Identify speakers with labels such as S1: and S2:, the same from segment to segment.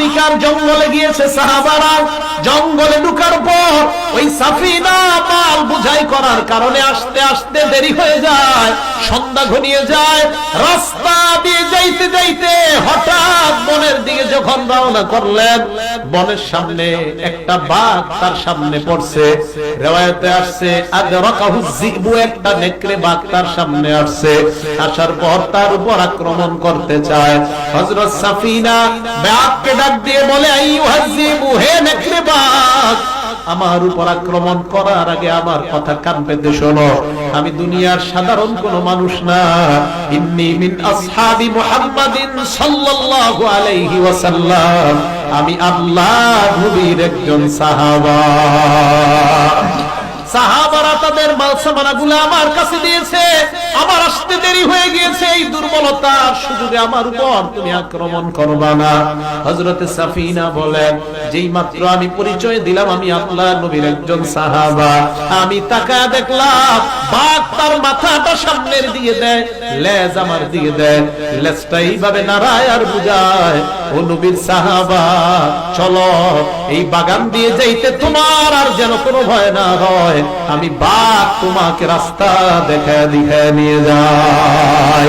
S1: আফ্রিকার জঙ্গলে গিয়েছে সাহাবারা। জঙ্গলে ঢুকার পর ওই সাফিনা মাল বুঝাই করার কারণে আসতে আসতে দেরি হয়ে যায়, সন্ধ্যা ঘনিয়ে যায়, রাস্তা দিয়ে যাইতে যাইতে হঠাৎ বনের দিকে যখন রওনা করলেন, বনের সামনে একটা বাঘ তার সামনে পড়ছে। রেওয়ায়তে আসছে আজ রকাহু জিবু একটা নেকড়ে বাঘ তার সামনে আসছে। আসার পর তার উপর আক্রমণ করতে চায়। হযরত সাফিনা বাঘকে ডাক দিয়ে বলে আইয়ুহাজিবু হে নেকড়ে বাঘ আমার উপর আক্রমণ করার আগে আমার কথা কান পেতে শোনো। আমি দুনিয়ার সাধারণ কোন মানুষ না। আমি আল্লাহ নবীর একজন সাহাবা। সাহাবারা তাদের মালসামানা গুলো আমার কাছে দিয়েছে। আমার দেরি হয়ে গিয়েছে, এই দুর্বলতার সুযোগে আমার উপর তুমি আক্রমণ করবা না। হজরতে সাফিনা বলেন যেই মাত্র আমি পরিচয় দিলাম, আমি আল্লাহ নবীর একজন সাহাবা। আমি তাকা দেখলাম, বাঘ সামনের দিয়ে দেয়, লেজ আমার দিয়ে দেয়। লেজটা এইভাবে নাড়ায় আর বুঝায়, ও নবীর সাহাবা, চলো এই বাগান দিয়ে যাইতে তোমার আর যেন কোনো ভয় না হয়। আমি বাঘ তোমাকে রাস্তা দেখা দেখে নিয়ে যাই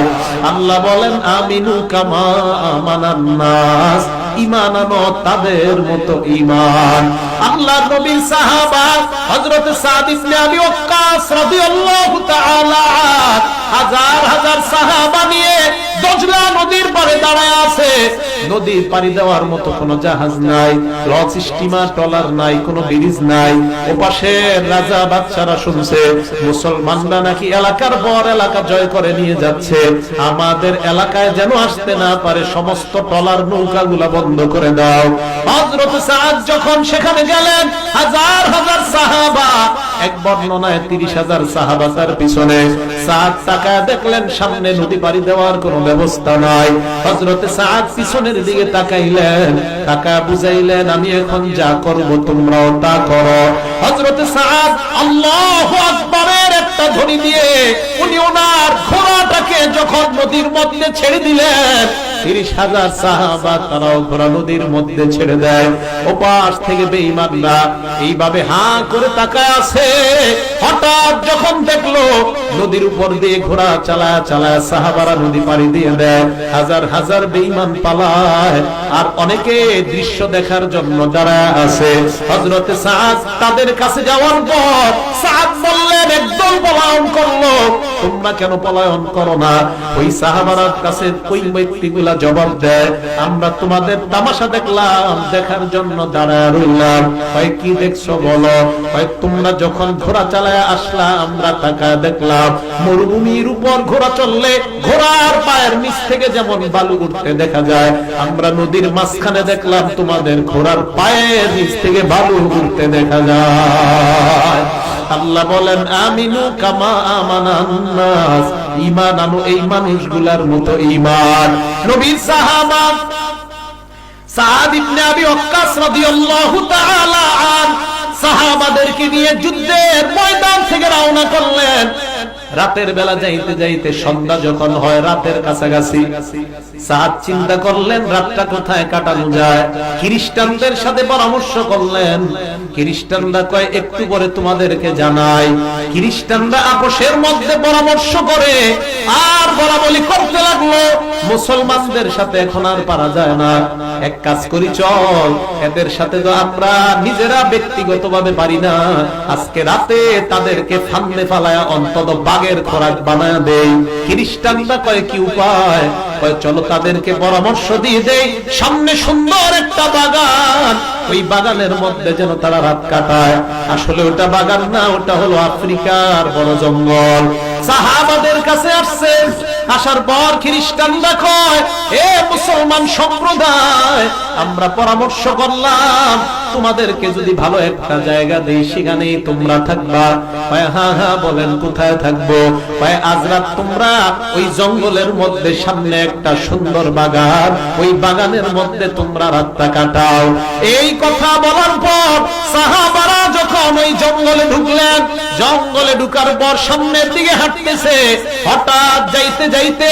S1: আল্লাহ বলেন, আমিনু কামা আমানান্নাস ইমান আনো, তাদের মতো ইমান। আল্লাহ নবীর সাহাবা হযরত সাদ ইবনে আবি ওয়াক্কাস রাদিয়াল্লাহু তাআলা হাজার হাজার সাহাবা নিয়ে দজলা নদীর পাড়ে দাঁড়ায় আছে। দেওয়ার মতো কোনো জাহাজ নাই লঞ্চ স্টিমার, ট্রলার নাই, কোনো ব্রিজ নাই। ওপাশে রাজা বাদশারা শুনছে, মুসলমানরা নাকি এলাকার পর এলাকা জয় করে নিয়ে যাচ্ছে। আমাদের এলাকায় যেন আসতে না পারে, সমস্ত ট্রলার নৌকাগুলা বন্ধ করে দাও। হযরত সাদ যখন সেখানে গেলেন, হাজার হাজার সাহাবা এক বর্ণনায় তিরিশ হাজার পিছনে দেখলেন, সামনে নদী পাড়ি দেওয়ার ব্যবস্থা নাই। হযরতে সাদ পিছনের দিকে তাকাইলেন, তাকা বুঝাইলেন, আমি এখন যা করব তোমরাও তা করো। হযরতে সাদ আল্লাহু আকবারের একটা ধ্বনি দিয়ে উনি ওনার ঘোড়াটাকে যখন নদীর মধ্যে ছেড়ে দিলেন তিরিশ হাজার সাহাবা তারাও ঘোড়া নদীর মধ্যে ছেড়ে দেয়। থেকে বেঈমানরা এইভাবে করে তাকায় আছে। হঠাৎ যখন দেখল নদীর উপর দিয়ে ঘোড়া চালায় চালায় সাহাবারা নদী পাড়ি দিয়ে দেয়। হাজার হাজার বেঈমান পালায় আর অনেকে দৃশ্য দেখার জন্য দাঁড়ায় আছে। হযরতে সাদ তাদের কাছে যাওয়ার পর তোমরা যখন ঘোড়া চালায় আমরা তাকায় দেখলাম, মরুভূমির উপর ঘোড়া চললে ঘোড়ার পায়ের নিচ থেকে যেমন বালু উঠতে দেখা যায়, আমরা নদীর মাঝখানে দেখলাম তোমাদের ঘোড়ার পায়ের নিচ থেকে বালু উঠতে দেখা যায়। আল্লাহ বলেন, আমিনু কামা আমানান্নাস ঈমান আনো এই মানুষগুলার মতো ঈমান। নবীর সাহাবা সাদ ইবনে আবি ওয়াক্কাস রাদিয়াল্লাহু তাআলা আন সাহাবাদেরকে নিয়ে যুদ্ধের ময়দান থেকে রওনা করলেন। রাতের বেলা যাইতে যাইতে সন্ধ্যা যখন হয়, রাতের কাছাকাছি সাদ চিন্তা করলেন, রাতটা কোথায় কাটানো যায়? খ্রিস্টানদের সাথে পরামর্শ করলেন খ্রিস্টানরা কয়, একটু পরে তোমাদেরকে জানাই। খ্রিস্টানরা আপোষের মধ্যে পরামর্শ করে, আর বলা বলি করতে লাগল। মুসলমানদের সাথে এখন আর পারা যায় না। এক কাজ করি চল, এদের সাথে তো আমরা নিজেরা ব্যক্তিগতভাবে পারি না। আজকে রাতে তাদেরকে ফান্দে ফালায় অন্তত বাগের খোরাক বানায় দেই। খ্রিস্টানরা কয়, কি উপায়? কয়, চলো তাদেরকে পরামর্শ দিয়ে দেই। সামনে সুন্দর একটা বাগান ওই বাগানের মধ্যে যেন তারা রাত কাটায়। আসলে ওটা বাগান না, ওটা হলো আফ্রিকার বড় জঙ্গল। সাহাবাদের কাছে আসছে, আসার পর খ্রিস্টানরা কয় এ মুসলমান সম্প্রদায়, আমরা পরামর্শ করলাম তোমাদেরকে যদি ভালো একটা জায়গা দেই, সেখানেই তোমরা থাকবা। হ্যাঁ হ্যাঁ বলেন, কোথায় থাকব? আজ রাত তোমরা ওই জঙ্গলের মধ্যে সামনে একটা সুন্দর বাগান, ওই বাগানের মধ্যে তোমরা রাতটা কাটাও। এই কথা বলার পর সাহাবারা যখন ওই জঙ্গলে ঢুকলেন, জঙ্গলে ঢুকার পর সামনের দিকে হাঁটতেছে, হঠাৎ যাইতে যাইতে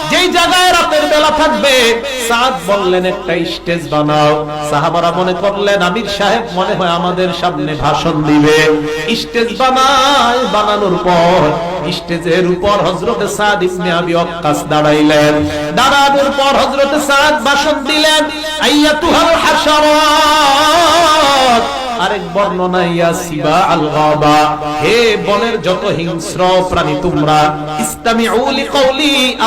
S1: যেই জায়গায় রাতের বেলা থাকবে, সাদ বললেন, একটা স্টেজ বানাও। সাহাবারা মনে করলেন, আমির সাহেব মনে হয় আমাদের সামনে ভাষণ দিবে। স্টেজ বানায়, বানানোর পর স্টেজের উপর হজরতে সাদ ইবনে আবি ওয়াক্কাস দাঁড়াইলেন। দাঁড়ানোর পর হজরতে সাদ ভাষণ দিলেন আইয়াতুহাল হাশারাত। আরেক আল গাবা হে বনের যত হিংস্র প্রাণী তোমরা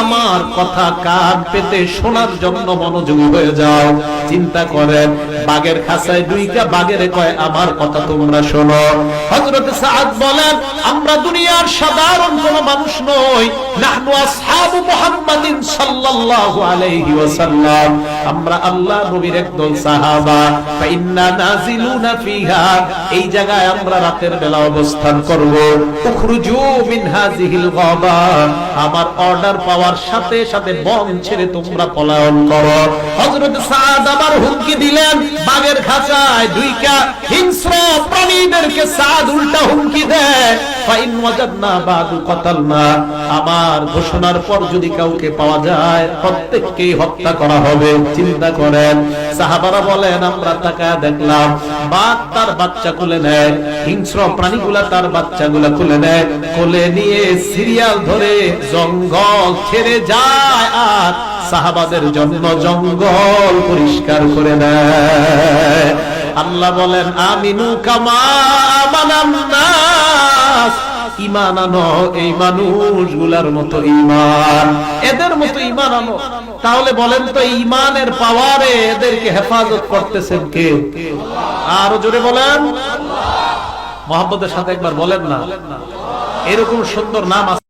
S1: আমার কথা কান পেতে শোনার জন্য মনোযোগী হয়ে যাও। চিন্তা করেন বাগের খাঁচায় দুইটা বাগের কয় আমার কথা তোমরা শোনো। হযরত সাদ বলেন, আমরা দুনিয়ার সাধারণ কোন মানুষ নই, নাহনু আসহাবু মুহাম্মাদিন সাল্লাল্লাহু আলাইহি ওয়াসাল্লাম। আমরা আল্লাহ নবীর একদল সাহাবা ফিহা এই জায়গায় আমরা রাতের বেলা অবস্থান করব। আমার অর্ডার পাওয়ার সাথে সাথে বন ছেড়ে তোমরা পলায়ন করো। হযরত সাদ আবার হুমকি দিলেন বাগের খাঁচায় দুইটা হিংস্র প্রাণীদেরকে সাদ উল্টা হুমকি দেয়। আমার ঘোষণার পর যদি কাউকে পাওয়া যায়, প্রত্যেককেই হত্যা করা হবে, চিন্তা করেন। সাহাবারা বলেন, আমরা তাকায় দেখলাম, বাঘ তার বাচ্চা কুলে নেয়, হিংস্র প্রাণীগুলা তার বাচ্চাগুলা কুলে নেয়, কোলে নিয়ে সিরিয়াল ধরে জঙ্গল ছেড়ে যায় আর সাহাবাদের জন্য জঙ্গল পরিষ্কার করে দেয়। আল্লাহ বলেন, আমিনু কামা আমানান নাস ইমান আনো, এই মানুষগুলার মতো ইমান। এদের মতো ইমান আনো। তাহলে বলেন তো, ইমানের পাওয়ারে এদেরকে হেফাজত করতেছেন কে? আরও জোরে বলেন। মোহাম্মদের সাথে একবার বলেন না। এরকম সুন্দর নাম আছে।